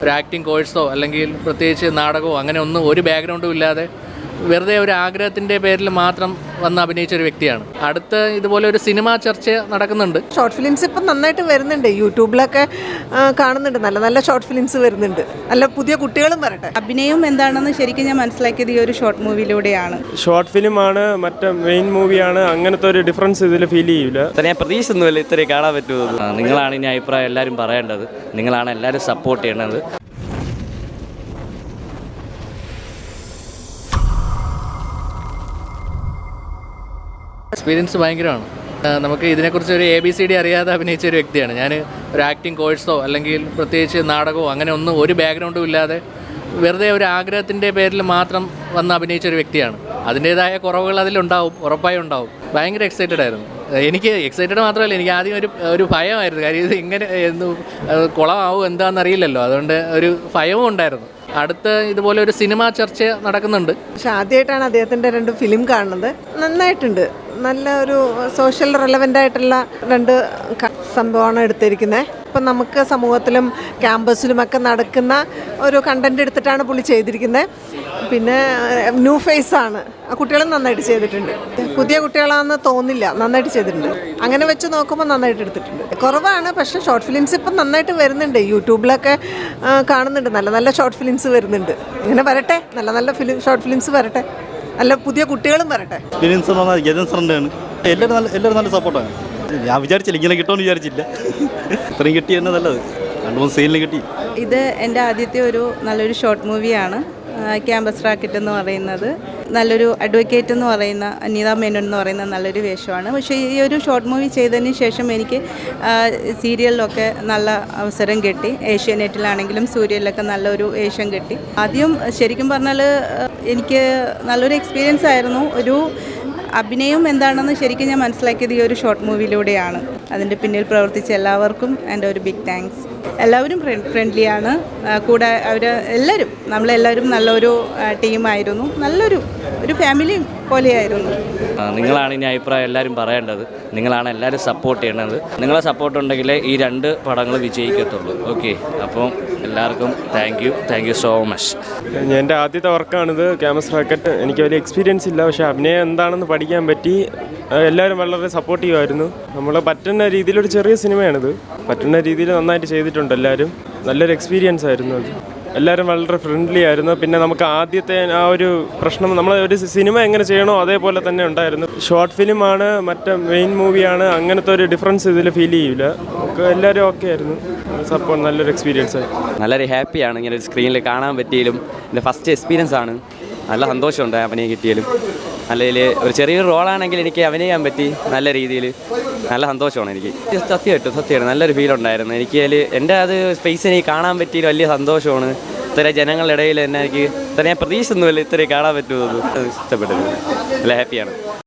ഒരു ആക്ടിങ് കോഴ്സോ അല്ലെങ്കിൽ പ്രത്യേകിച്ച് നാടകമോ അങ്ങനെ ഒന്നും ഒരു ബാക്ക്ഗ്രൗണ്ടും ഇല്ലാതെ വെറുതെ ഒരു ആഗ്രഹത്തിന്റെ പേരിൽ മാത്രം വന്ന് അഭിനയിച്ച ഒരു വ്യക്തിയാണ്. അടുത്ത് ഇതുപോലെ ഒരു സിനിമ ചർച്ച നടക്കുന്നുണ്ട്. ഷോർട്ട് ഫിലിംസ് ഇപ്പം നന്നായിട്ട് വരുന്നുണ്ട്. യൂട്യൂബിലൊക്കെ കാണുന്നുണ്ട്. നല്ല നല്ല ഷോർട്ട് ഫിലിംസ് വരുന്നുണ്ട്. നല്ല പുതിയ കുട്ടികളും വരട്ടെ. അഭിനയം എന്താണെന്ന് ശരിക്കും ഞാൻ മനസ്സിലാക്കിയത് ഈ ഒരു ഷോർട്ട് മൂവിയിലൂടെയാണ് ഷോർട്ട് ഫിലിമാണ് മറ്റേ മെയിൻ മൂവിയാണ് അങ്ങനത്തെ ഒരു ഡിഫറൻസ് ഇതിൽ ഫീൽ ചെയ്യില്ല ഞാൻ ഞാൻ പ്രതീക്ഷിച്ചൊന്നുമില്ല ഇത്രയും കാണാൻ പറ്റുന്നത് നിങ്ങളാണ് ഇനി അഭിപ്രായം എല്ലാവരും പറയേണ്ടത്. നിങ്ങളാണ് എല്ലാവരും സപ്പോർട്ട് ചെയ്യേണ്ടത്. എക്സ്പീരിയൻസ് ഭയങ്കരമാണ്. നമുക്ക് ഇതിനെക്കുറിച്ച് ഒരു എ ബി സി ഡി അറിയാതെ അഭിനയിച്ച ഒരു വ്യക്തിയാണ്. ഞാൻ ഒരു ആക്ടിങ് കോഴ്സോ അല്ലെങ്കിൽ പ്രത്യേകിച്ച് നാടകമോ അങ്ങനെ ഒന്നും ഒരു ബാക്ക്ഗ്രൗണ്ടും ഇല്ലാതെ വെറുതെ ഒരു ആഗ്രഹത്തിന്റെ പേരിൽ മാത്രം വന്ന് അഭിനയിച്ച ഒരു വ്യക്തിയാണ്. അതിന്റേതായ കുറവുകൾ അതിലുണ്ടാവും ഉറപ്പായും ഉണ്ടാവും. ഭയങ്കര എക്സൈറ്റഡ് ആയിരുന്നു. എനിക്ക് എക്സൈറ്റഡ് മാത്രമല്ല എനിക്ക് ആദ്യം ഒരു ഒരു ഭയമായിരുന്നു. കാര്യം ഇത് ഇങ്ങനെ കുളമാവും എന്താണെന്നറിയില്ലല്ലോ അതുകൊണ്ട് ഒരു ഭയവും ഉണ്ടായിരുന്നു. അടുത്ത് ഇതുപോലെ ഒരു സിനിമാ ചർച്ച നടക്കുന്നുണ്ട്. പക്ഷെ ആദ്യമായിട്ടാണ് അദ്ദേഹത്തിന്റെ രണ്ട് ഫിലിം കാണുന്നത്. നന്നായിട്ടുണ്ട്. നല്ല ഒരു സോഷ്യൽ റെലവെന്റ് ആയിട്ടുള്ള രണ്ട് സംഭവമാണ് എടുത്തിരിക്കുന്നത്. ഇപ്പം നമുക്ക് സമൂഹത്തിലും ക്യാമ്പസിലുമൊക്കെ നടക്കുന്ന ഒരു കണ്ടന്റ് എടുത്തിട്ടാണ് പുള്ളി ചെയ്തിരിക്കുന്നത്. പിന്നെ ന്യൂ ഫേസ് ആണ്. കുട്ടികളും നന്നായിട്ട് ചെയ്തിട്ടുണ്ട്. പുതിയ കുട്ടികളാണെന്ന് തോന്നില്ല. നന്നായിട്ട് ചെയ്തിട്ടുണ്ട്. അങ്ങനെ വെച്ച് നോക്കുമ്പോൾ നന്നായിട്ട് എടുത്തിട്ടുണ്ട്. കുറവാണ് പക്ഷേ ഷോർട്ട് ഫിലിംസ് ഇപ്പം നന്നായിട്ട് വരുന്നുണ്ട്. യൂട്യൂബിലൊക്കെ കാണുന്നുണ്ട്. നല്ല നല്ല ഷോർട്ട് ഫിലിംസ് വരുന്നുണ്ട്. ഇങ്ങനെ വരട്ടെ. നല്ല നല്ല ഫിലിം ഷോർട്ട് ഫിലിംസ് വരട്ടെ. നല്ല പുതിയ കുട്ടികളും വരട്ടെ. നല്ല എല്ലാവരും നല്ല സപ്പോർട്ടാണ് ഞാൻ വിചാരിച്ചില്ല ഇങ്ങനെ കിട്ടുമെന്ന് വിചാരിച്ചില്ല. ഇത്രയും കിട്ടി തന്നെ നല്ലത്. രണ്ട് മൂന്ന് സീനിൽ കിട്ടി. ഇത് എന്റെ ആദ്യത്തെ ഒരു നല്ലൊരു ഷോർട്ട് മൂവിയാണ് ക്യാമ്പസ് റാക്കറ്റ് എന്ന് പറയുന്നത്. നല്ലൊരു അഡ്വക്കേറ്റ് എന്ന് പറയുന്ന അനിത മേനോൻ എന്ന് പറയുന്ന നല്ലൊരു വേഷമാണ്. പക്ഷേ ഈ ഒരു ഷോർട്ട് മൂവി ചെയ്തതിന് ശേഷം എനിക്ക് സീരിയലിലൊക്കെ നല്ല അവസരം കിട്ടി. ഏഷ്യാനെറ്റിലാണെങ്കിലും സൂര്യനിലൊക്കെ നല്ലൊരു വേഷം കിട്ടി. ആദ്യം ശരിക്കും പറഞ്ഞാൽ എനിക്ക് നല്ലൊരു എക്സ്പീരിയൻസ് ആയിരുന്നു. ഒരു അഭിനയം എന്താണെന്ന് ശരിക്കും ഞാൻ മനസ്സിലാക്കിയത് ഈ ഒരു ഷോർട്ട് മൂവിയിലൂടെയാണ്. അതിന്റെ പിന്നിൽ പ്രവർത്തിച്ച എല്ലാവർക്കും എന്റെ ഒരു ബിഗ് താങ്ക്സ് എല്ലാവരും ഫ്രണ്ട്ലിയാണ് കൂടെ അവർ എല്ലാവരും നമ്മളെല്ലാവരും നല്ലൊരു ടീമായിരുന്നു നല്ലൊരു ഒരു ഫാമിലി പോലെയായിരുന്നു. നിങ്ങളാണ് ഇനി അഭിപ്രായം എല്ലാവരും പറയേണ്ടത്. നിങ്ങളാണ് എല്ലാവരും സപ്പോർട്ട് ചെയ്യേണ്ടത്. നിങ്ങളെ സപ്പോർട്ട് ഉണ്ടെങ്കിലേ ഈ രണ്ട് പടങ്ങൾ വിജയിക്കത്തുള്ളൂ. ഓക്കെ അപ്പം എല്ലാവർക്കും thank you thank you so much എന്റെ ആദ്യത്തെ വർക്കാണിത് ക്യാമസ് റാക്കറ്റ് എനിക്ക് വലിയ എക്സ്പീരിയൻസ് ഇല്ല. പക്ഷേ അഭിനയം എന്താണെന്ന് പഠിക്കാൻ പറ്റി. എല്ലാവരും വളരെ സപ്പോർട്ടീവ് ആയിരുന്നു. നമ്മൾ പറ്റുന്ന രീതിയിലൊരു ചെറിയ സിനിമയാണിത്. പറ്റുന്ന രീതിയിൽ നന്നായിട്ട് ചെയ്തിട്ടുണ്ട് എല്ലാവരും. നല്ലൊരു എക്സ്പീരിയൻസ് ആയിരുന്നു അത്. എല്ലാവരും വളരെ ഫ്രണ്ട്ലി ആയിരുന്നു. പിന്നെ നമുക്ക് ആദ്യത്തെ ആ ഒരു പ്രശ്നം നമ്മൾ ഒരു സിനിമ എങ്ങനെ ചെയ്യണോ അതേപോലെ തന്നെ ഉണ്ടായിരുന്നു. ഷോർട്ട് ഫിലിമാണ് മറ്റേ മെയിൻ മൂവിയാണ് അങ്ങനത്തെ ഒരു ഡിഫറൻസ് ഇതിൽ ഫീൽ ചെയ്യില്ല എല്ലാവരും ഓക്കെ ആയിരുന്നു. സപ്പോർട്ട് നല്ലൊരു എക്സ്പീരിയൻസ് ആയിരുന്നു നല്ലൊരു ഹാപ്പിയാണ് ഇങ്ങനെ ഒരു സ്ക്രീനിൽ കാണാൻ പറ്റിയാലും എന്റെ ഫസ്റ്റ് എക്സ്പീരിയൻസ് ആണ്. നല്ല സന്തോഷമുണ്ട് അഭിനയം കിട്ടിയാലും. നല്ല ഇതിൽ ഒരു ചെറിയൊരു റോളാണെങ്കിൽ എനിക്ക് അഭിനയിക്കാൻ പറ്റി നല്ല രീതിയിൽ. നല്ല സന്തോഷമാണ് എനിക്ക്. സത്യമായിട്ടും സത്യമാണ് നല്ലൊരു ഫീൽ ഉണ്ടായിരുന്നു. എനിക്ക് അതിൽ എന്റെ അത് സ്പേസ് എനിക്ക് കാണാൻ പറ്റിയ വലിയ സന്തോഷമാണ്. ഇത്ര ജനങ്ങളുടെ ഇടയിൽ തന്നെ എനിക്ക് ഇത്ര ഞാൻ പ്രതീക്ഷിച്ചൊന്നുമില്ല ഇത്രയും കാണാൻ പറ്റുമെന്ന് ഇഷ്ടപ്പെട്ടു നല്ല ഹാപ്പിയാണ്